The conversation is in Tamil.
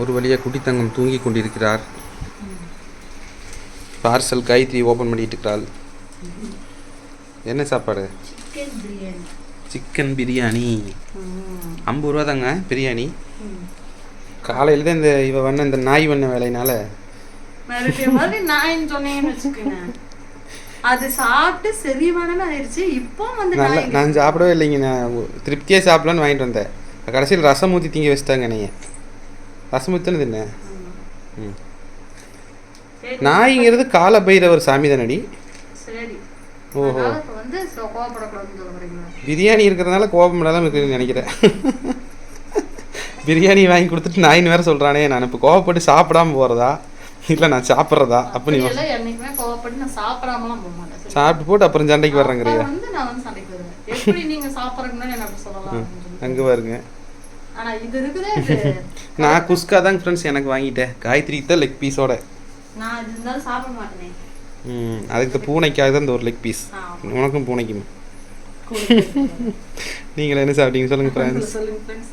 ஒரு வழியாக குட்டித்தங்கம் தூங்கி கொண்டிருக்கிறார். பார்சல் காயத்ரி ஓப்பன் பண்ணிட்டு இருக்கிறாள் என்ன சாப்பாடு? சிக்கன் பிரியாணி ஐம்பது ரூபா தாங்க பிரியாணி. காலையில் தான் இந்த இவ வண்ண இந்த நாய் வண்ண வேலையினால. அது சாப்பிட்டு செரிமானமே ஆயிடுச்சு இப்போ வந்து நல்லா நான் சாப்பிடவே இல்லைங்க. நான் திருப்தியாக சாப்பிடலான்னு வாங்கிட்டு வந்தேன். கடைசியில் ரசம் ஊற்றி திங்க வச்சுட்டாங்க நீங்கள் ரசம் ஊற்றி தின்னேன் ம் நாய்ங்கிறது கால பைரவர் சாமி தானடி? ஓஹோ. பிரியாணி இருக்கிறதுனால கோபம் இல்லாமல் இருக்குதுன்னு நினைக்கிறேன். பிரியாணி வாங்கி கொடுத்துட்டு நாயின்னு வேற சொல்கிறானே நான். இப்போ கோவப்பட்டு சாப்பிடாம போகிறதா இல்லை நான் சாப்பிட்றதா? அப்போ நீ. சாப்பிட்டு போட்டு அப்புறம் சண்டைக்கு வர்றேங்கிறியா. அங்கே பாருங்க. நான் குஸ்கா தாங்க ஃப்ரெண்ட்ஸ் எனக்கு வாங்கிட்டேன். காயத்ரிக்கு தான் லெக் பீஸோட நான் இது இருந்தாலும் சாப்பிட மாட்டேனே. ம் அதுக்கு பூனைக்காக தான் இந்த ஒரு லெக் பீஸ் உனக்கும் பூனைக்கும். நீங்கள் என்ன சாப்பிட்டீங்க சொல்லுங்கள் ஃப்ரெண்ட்ஸ்.